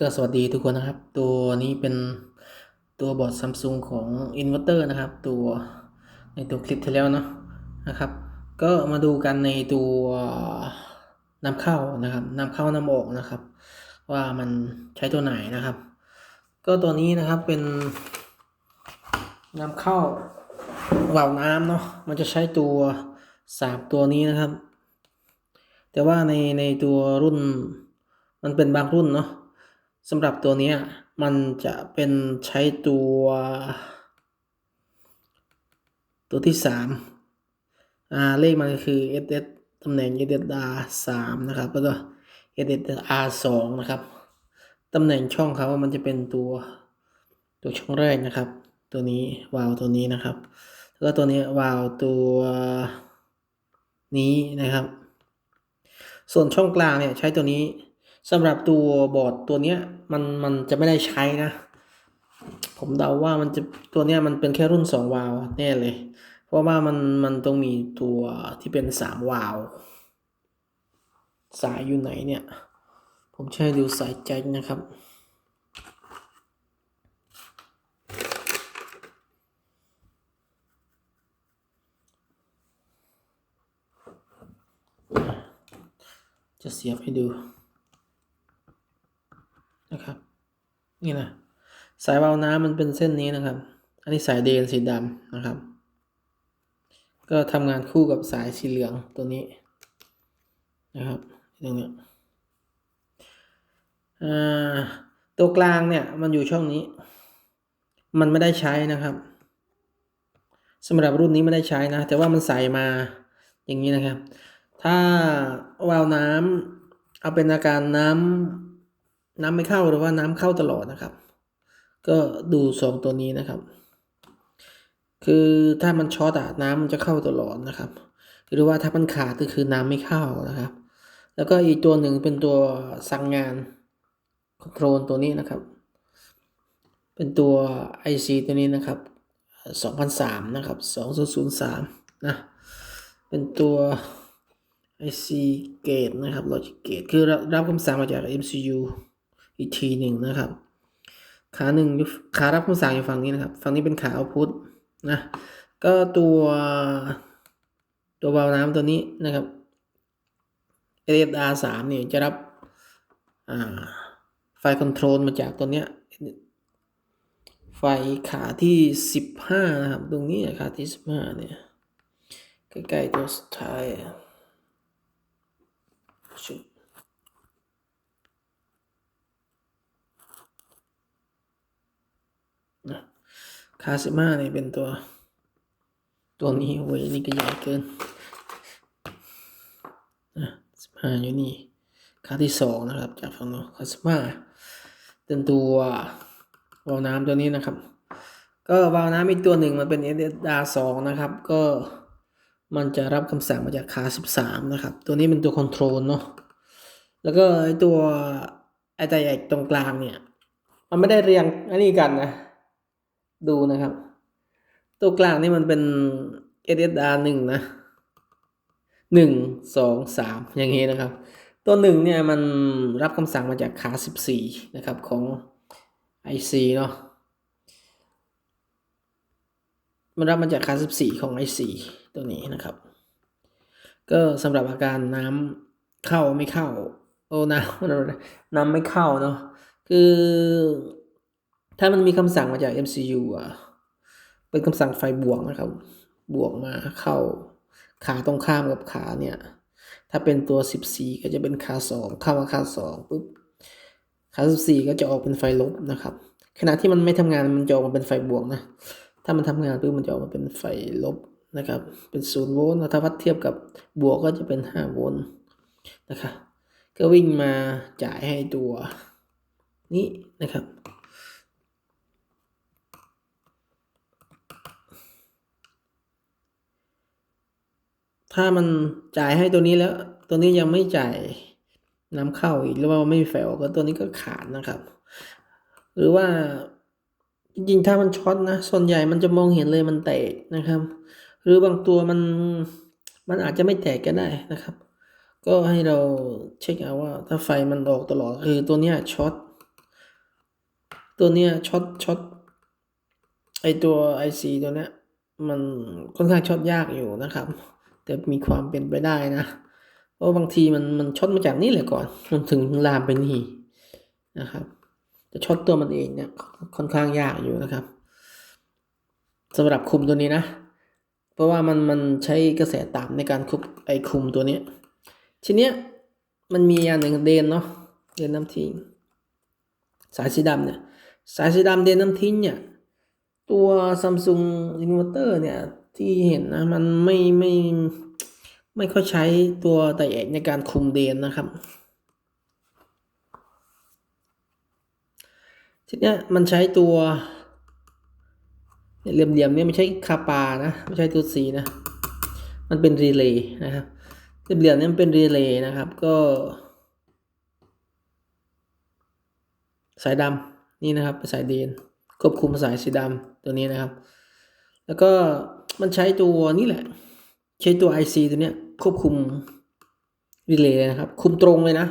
ก็สวัสดีทุกคนนะครับ ตัวนี้เป็นตัวบอร์ดซัมซุงของอินเวอร์เตอร์นะครับ ตัวในตัวคลิปที่แล้วเนาะนะครับ ก็มาดูกันในตัวนำเข้านะครับนำเข้านำออกนะครับ ว่ามันใช้ตัวไหนนะครับ ก็ตัวนี้นะครับเป็นนำเข้าวาล์วน้ำเนาะมันจะใช้ตัวสามตัวนี้นะครับ แต่ว่าในในตัวรุ่นมันเป็นบางรุ่นเนาะ สำหรับตัวนี้มันจะเป็นใช้ตัว ตัวที่สามอ่าเลขมันคือ SS ตำแหน่ง SSR สามนะครับ แล้วก็ SSR สองนะครับ ตำแหน่งช่องเขามันจะเป็นตัวตัวช่องแรกนะครับ ตัวนี้วาล์วตัวนี้นะครับ แล้วก็ตัวนี้วาล์วตัวนี้นะครับ ส่วนช่องกลางเนี่ยใช้ตัวนี้ สำหรับตัวบอร์ดตัวเนี้ยมันมันจะไม่ได้ใช้นะ ผมเดาว่ามันจะตัวเนี้ยมันเป็นแค่รุ่นสองวาล์วแน่เลย เพราะว่ามันมันต้องมีตัวที่เป็นสามวาล์วสายอยู่ไหนเนี่ย ผมใช้ดูสายแจ็คนะครับ จะเสียบให้ดู นะครับ นี่นะสายวาล์วน้ำมันเป็นเส้นนี้นะครับ อันนี้สายเดนสีดำนะครับ ก็ทำงานคู่กับสายสีเหลืองตัวนี้นะครับตรงนี้ตัวกลางเนี่ยมันอยู่ช่องนี้ มันไม่ได้ใช้นะครับสำหรับรุ่นนี้ไม่ได้ใช้นะ แต่ว่ามันใส่มาอย่างนี้นะครับ ถ้าวาล์วน้ำเอาเป็นอาการน้ำ น้ำไม่เข้าหรือว่าน้ำเข้าตลอดนะครับ ก็ดูสองตัวนี้นะครับ คือถ้ามันช็อตอะน้ำมันจะเข้าตลอดนะครับ หรือว่าถ้ามันขาดก็คือน้ำไม่เข้านะครับ แล้วก็อีกตัวหนึ่งเป็นตัวสั่งงานคอนโทรลตัวนี้นะครับ เป็นตัว IC ตัวนี้นะครับ2003นะครับ2003นะเป็นตัว IC Gate นะครับ Logic Gate คือรับรับคำสั่งมาจาก MCU อีกทีหนึ่งนะครับ ขาหนึ่งขารับคำสั่งอยู่ฝั่งนี้นะครับ ฝั่งนี้เป็นขา output นะ ก็ตัวตัววาล์วน้ำตัวนี้นะครับ SSR 3เนี่ยจะรับไฟคอนโทรลมาจากตัวเนี้ยไฟขาที่สิบห้านะครับ ตรงนี้ขาที่สิบห้าเนี่ยใกล้ๆตัวสุดท้ายชุบนะ ขาสิบห้าเนี่ยเป็นตัว ตัวนี้เว้ยนี่ก็ใหญ่เกินนะสิบห้าอยู่นี่ขาที่สองนะครับ จากฝั่งโน้นขาสิบห้าเป็นตัววาวน้ำตัวนี้นะครับ ก็วาวน้ำอีกตัวหนึ่งมันเป็น SSR 2นะครับ ก็มันจะรับคำสั่งมาจากขา13นะครับ ตัวนี้เป็นตัวคอนโทรลเนาะแล้วก็ไอตัวไอใจใหญ่ตรงกลางเนี่ย มันไม่ได้เรียงอันนี้กันนะ ดูนะครับ ตัวกลางนี่มันเป็น SSR 1นะหนึ่งสองสามอย่างนี้นะครับ ตัวหนึ่งเนี่ยมันรับคำสั่งมาจากขา14นะครับของ IC เนาะมันรับมาจากคา14ของ IC ตัวนี้นะครับ ก็สำหรับอาการน้ำเข้าไม่เข้า โอ้น้ำน้ำไม่เข้าเนาะคือ ถ้ามันมีคำสั่งมาจาก MCU อะ เป็นคำสั่งไฟบวกนะครับ บวกมาเข้าขาตรงข้ามกับขาเนี่ย ถ้าเป็นตัว 14 ก็จะเป็นขา 2 เข้ามาขา 2ปุ๊บ ขา 14 ก็จะออกเป็นไฟลบนะครับ ขณะที่มันไม่ทำงานมันจะออกมาเป็นไฟบวกนะ ถ้ามันทำงานปุ๊บมันจะออกมาเป็นไฟลบนะครับ เป็นศูนย์โวลต์ถ้าวัดเทียบกับบวกก็จะเป็นห้าโวลต์นะครับ ก็วิ่งมาจ่ายให้ตัวนี้นะครับ ถ้ามันจ่ายให้ตัวนี้แล้ว ตัวนี้ยังไม่จ่ายน้ำเข้าอีกหรือว่าไม่มีไฟออกก็ตัวนี้ก็ขาดนะครับ หรือว่าจริงๆถ้ามันช็อตนะส่วนใหญ่มันจะมองเห็นเลยมันแตกนะครับ หรือบางตัวมันมันอาจจะไม่แตกก็ได้นะครับ ก็ให้เราเช็คเอาว่า ถ้าไฟมันออกตลอดคือตัวเนี้ยช็อตตัวเนี้ยช็อตช็อตไอตัว IC ตัวเนี้ยมันค่อนข้างช็อตยากอยู่นะครับ แต่มีความเป็นไปได้นะ เพราะบางทีมันมันช็อตมาจากนี่แหละก่อนมันถึงลามไปนี่นะครับแต่ช็อตตัวมันเองเนี่ยค่อนข้างยากอยู่นะครับสำหรับคุมตัวนี้นะ เพราะว่ามันมันใช้กระแสต่ำในการคุมไอคุมตัวเนี้ยทีเนี้ยมันมีอย่างหนึ่งเดนเนาะเดนน้ำทิ้งสายสีดำเนี่ยสายสีดำเดนน้ำทิ้งเนี่ยตัว Samsung Inverter เนี่ย ที่เห็นนะมันไม่ไม่ไม่ค่อยใช้ตัวไดเอกในการคุมเดนนะครับทีเนี้ยมันใช้ตัวเนี่ยเหลี่ยมๆเนี่ยไม่ใช่คาปานะไม่ใช่ตัวสีนะ มันเป็นรีเลย์นะครับเหลี่ยมๆเนี่ยมันเป็นรีเลย์นะครับก็ สายดำนี่นะครับเป็นสายเดนควบคุมสายสีดำตัวนี้นะครับ แล้วก็ มันใช้ตัวนี่แหละ ใช้ตัว IC ตัวเนี้ยควบคุมรีเลย์นะครับ คุมตรงเลยนะ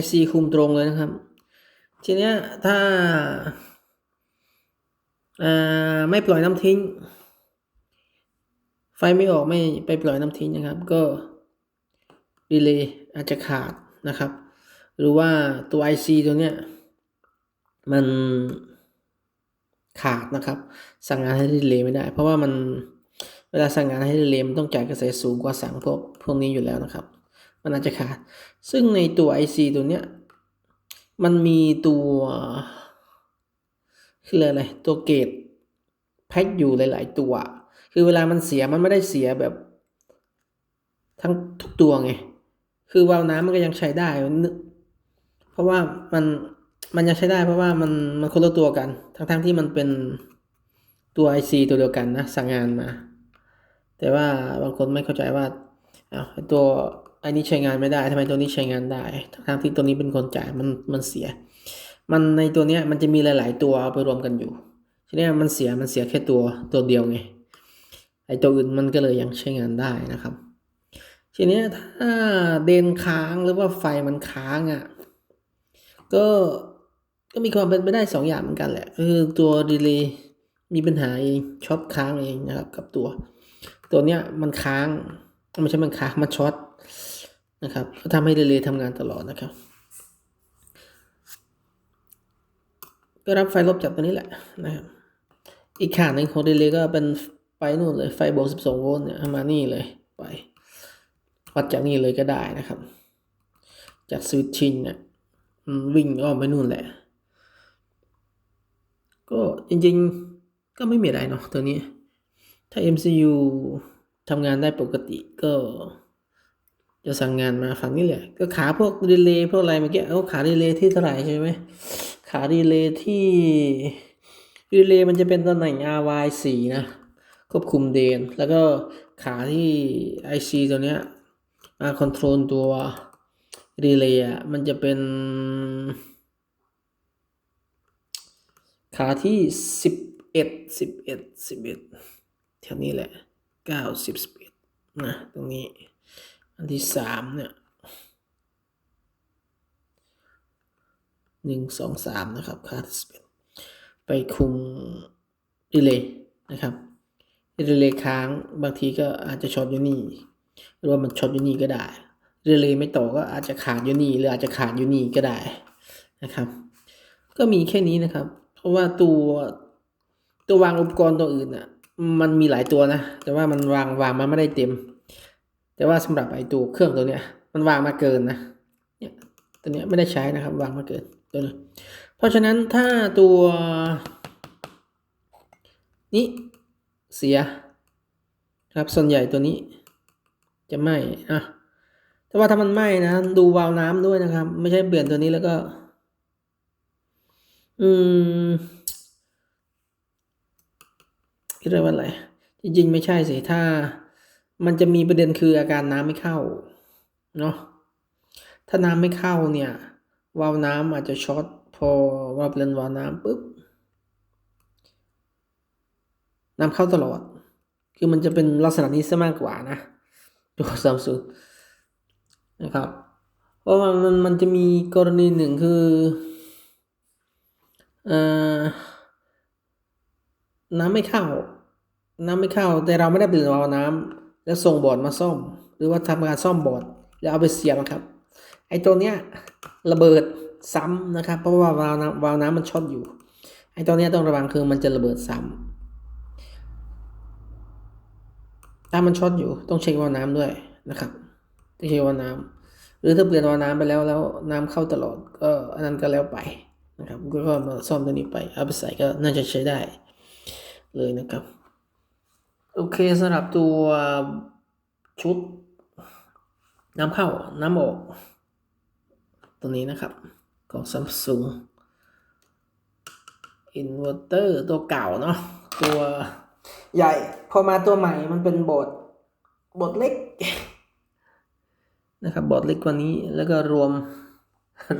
IC คุมตรงเลยนะครับ ทีเนี้ยถ้าอ่าไม่ปล่อยน้ำทิ้ง ไฟไม่ออกไม่ไปปล่อยน้ำทิ้งนะครับ ก็รีเลย์อาจจะขาดนะครับ หรือว่าตัว IC ตัวเนี้ยมันขาดนะครับ สั่งงานให้รีเลย์ไม่ได้ เพราะว่ามัน เวลาสั่งงานให้เลย์มันต้องจ่ายกระแสสูงกว่าสั่งพวกพวกนี้อยู่แล้วนะครับ มันอาจจะขาด ซึ่งในตัว IC ตัวเนี้ย มันมีตัวคืออะไรตัวเกตแพ็กอยู่หลาย ๆ ตัว คือเวลามันเสียมันไม่ได้เสียแบบ ทั้งทุกตัวไง คือวาล์วน้ำมันก็ยังใช้ได้ เพราะว่ามันมันยังใช้ได้เพราะว่ามันมันคนละตัวกัน ทั้งๆทที่มันเป็นตัว IC ตัวเดียวกันนะสั่งงานมา แต่ว่าบางคนไม่เข้าใจว่าอ้าวตัวไอ้นี้ใช้งานไม่ได้ทำไมตัวนี้ใช้งานได้ทั้งที่ตัวนี้เป็นคนจ่ายมันมันเสีย มันในตัวเนี้ยมันจะมีหลาย ๆ ตัวไปรวมกันอยู่ทีนี้มันเสียมันเสียแค่ตัวตัวเดียวไงไอ้ตัวอื่นมันก็เลยยังใช้งานได้นะครับ ทีนี้ถ้าเดนค้างหรือว่าไฟมันค้างอะก็ก็มีความเป็นไปได้สองอย่างเหมือนกันแหละคือตัวดีเลย์มีปัญหาเองช็อตค้างเองนะครับกับตัว ตัวเนี้ยมันค้างไม่ใช่มันค้างมันช็อตนะครับก็ทำให้ดีเลย์ทำงานตลอดนะครับก็รับไฟลบจากตัวนี้แหละนะครับอีกขาหนึ่งของดีเลย์ก็เป็นไฟนู่นเลยไฟบวก12โวลต์เนี่ยเอามานี่เลยไปวัดจากนี่เลยก็ได้นะครับ จากสวิตชิงเนี่ยวิ่งอ้อมไปนู่นแหละ ก็จริงๆ ก็ไม่มีอะไรเนาะตัวนี้ ถ้า MCU ทำงานได้ปกติก็จะสั่งงานมาฝั่งนี้แหละ ก็ขาพวกดีเลย์พวกอะไรเมื่อกี้เอาขาดีเลย์ที่เท่าไหร่ใช่ไหมขาดีเลย์ที่ดีเลย์มันจะเป็นตำแหน่ง RY 4นะควบคุมเดน แล้วก็ขาที่ IC ตัวเนี้ยมาคอนโทรลตัวดีเลย์มันจะเป็น ขาที่ 11 11 11 แถวนี้แหละเก้าสิบสิบเอ็ดนะตรงนี้ อันที่สามเนี่ยหนึ่งสองสามนะครับขาที่สิบเอ็ดไปคุมรีเลย์นะครับรีเลย์ค้างบางทีก็อาจจะช็อตอยู่นี่หรือว่ามันช็อตอยู่นี่ก็ได้เรเลย์ไม่ต่อก็อาจจะขาดอยู่นี่หรืออาจจะขาดอยู่นี่ก็ได้นะครับ ก็มีแค่นี้นะครับ เพราะว่าตัวตัววางอุปกรณ์ตัวอื่นอะ มันมีหลายตัวนะ แต่ว่ามันวางวางมาไม่ได้เต็ม แต่ว่าสำหรับไอตัวเครื่องตัวเนี้ย มันวางมาเกินนะ เนี่ยตัวเนี้ยไม่ได้ใช้นะครับ วางมาเกินตัวนี้ เพราะฉะนั้นถ้าตัวนี้เสียครับส่วนใหญ่ตัวนี้จะไหม่อะแต่ว่าถ้ามันไหม้นะ ดูวาล์วน้ำด้วยนะครับ ไม่ใช่เปลี่ยนตัวนี้แล้วก็ อืม เรียกว่าอะไร จริงๆ ไม่ใช่สิถ้า มันจะมีประเด็นคืออาการน้ำไม่เข้าเนาะถ้าน้ำไม่เข้าเนี่ยวาล์วน้ำอาจจะช็อตพอเราเปลี่ยนวาล์วน้ำปุ๊บน้ำเข้าตลอด คือมันจะเป็นลักษณะนี้ซะมากกว่านะตัวซัมซุงนะครับ เพราะว่ามันมันจะมีกรณีหนึ่งคือ เอ่อ น้ำไม่เข้า น้ำไม่เข้า แต่เราไม่ได้เปลี่ยนวาล์วน้ำแล้วส่งบอร์ดมาซ่อม หรือว่าทำการซ่อมบอร์ดแล้วเอาไปเสียบนะครับ ไอ้ตัวเนี้ยระเบิดซ้ำนะครับ เพราะว่าวาล์วน้ำวาล์วน้ำมันช็อตอยู่ ไอ้ตัวเนี้ยต้องระวังคือมันจะระเบิดซ้ำถ้ามันช็อตอยู่ต้องเช็ควาล์วน้ำด้วยนะครับต้องเช็ควาล์วน้ำหรือถ้าเปลี่ยนวาล์วน้ำไปแล้วแล้วน้ำเข้าตลอดก็อันนั้นก็แล้วไปนะครับก็ก็มาซ่อมตัวนี้ไปเอาไปใส่ก็น่าจะใช้ได้ เลยนะครับ โอเคสำหรับตัวชุดน้ำเข้าน้ำออกตัวนี้นะครับของ Samsung อินเวอร์เตอร์ตัวเก่าเนาะตัวใหญ่ พอมาตัวใหม่มันเป็นบอร์ดบอร์ดเล็กนะครับบอร์ดเล็กกว่านี้แล้วก็รวม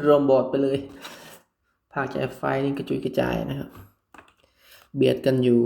รวมบอร์ดไปเลยภาคจากไฟนี่กระจุยกระจายนะครับ เบียดกันอยู่